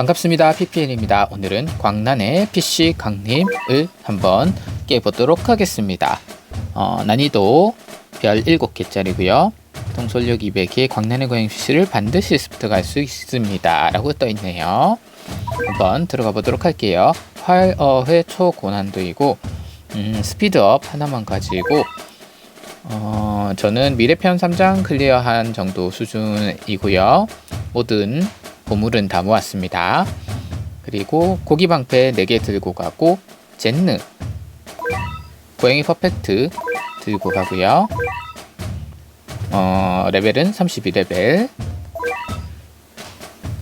반갑습니다. PPL입니다. 오늘은 광란의 PC 강림을 한번 깨보도록 하겠습니다. 어, 난이도 별 7개짜리고요. 동솔력 200의 광란의 고양 PC를 반드시 습득할 수 있습니다. 라고 떠 있네요. 한번 들어가 보도록 할게요. 활어회 초고난도이고 음, 스피드업 하나만 가지고 어, 저는 미래편 3장 클리어한 정도 수준이고요. 모든 보물은 다 모았습니다. 그리고 고기 방패 4개 들고 가고 젠느 고양이 퍼펙트 들고 가고요. 어, 레벨은 32레벨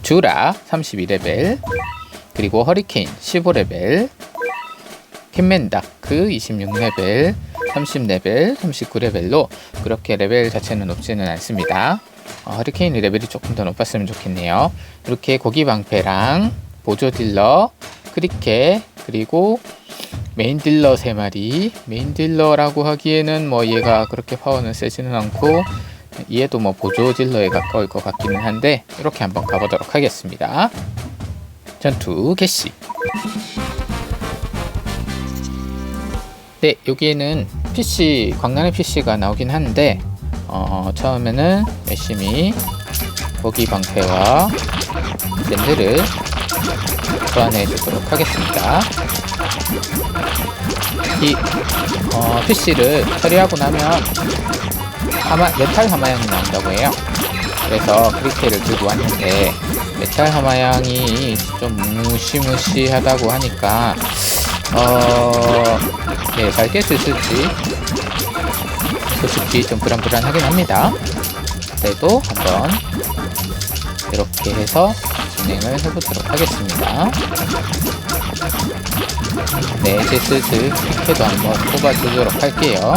주라 32레벨 그리고 허리케인 15레벨 캔맨 다크 26레벨 30레벨 39레벨로 그렇게 레벨 자체는 높지는 않습니다 어, 허리케인 레벨이 조금 더 높았으면 좋겠네요. 이렇게 고기 방패랑 보조 딜러 크리켓 그리고 메인 딜러 3마리. 메인 딜러라고 하기에는 뭐 얘가 그렇게 파워는 세지는 않고 얘도 뭐 보조 딜러에 가까울 것 같기는 한데 이렇게 한번 가보도록 하겠습니다. 전투 개시. 네 여기에는 PC 광란의 PC가 나오긴 하는데 어, 처음에는 열심히 고기 방패와 랜드를 소환해 주도록 하겠습니다. 이 어, PC를 처리하고 나면 하마, 메탈 하마양이 나온다고 해요. 그래서 크리켓을 들고 왔는데 메탈 하마양이 좀 무시무시하다고 하니까 어... 네, 잘깰 수 있을지 솔직히 좀 불안불안하긴 합니다. 그래도 한번 이렇게 해서 진행을 해보도록 하겠습니다. 네, 이제 슬슬 키도 한번 뽑아주도록 할게요.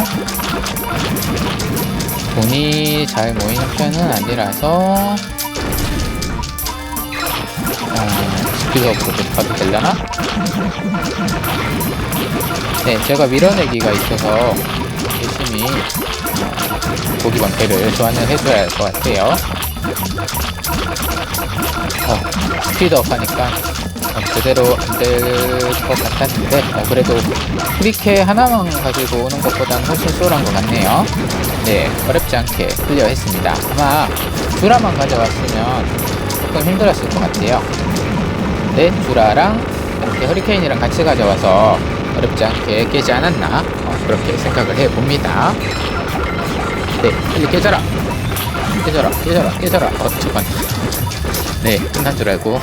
돈이 잘 모이는 편은 아니라서 어, 스피드업으로 가도 되려나? 네, 제가 밀어내기가 있어서 어, 고기 방패를 소환을 해줘야 할 것 같아요. 어, 스피드업 하니까 어, 제대로 안 될 것 같았는데 어, 그래도 프리케 하나만 가지고 오는 것보다는 훨씬 수월한 것 같네요. 네, 어렵지 않게 클리어했습니다. 아마 주라만 가져왔으면 조금 힘들었을 것 같아요. 네, 주라랑 이렇게 허리케인이랑 같이 가져와서 어렵지 않게 깨지 않았나 어, 그렇게 생각을 해봅니다. 네, 빨리 깨져라. 깨져라, 깨져라, 깨져라. 어, 잠깐. 네, 끝난 줄 알고.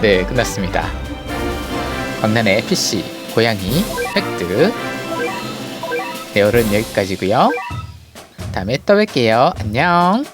네, 끝났습니다. 광란의 PC 고양이 획득. 네, 오늘은 여기까지고요. 다음에 또 뵐게요. 안녕.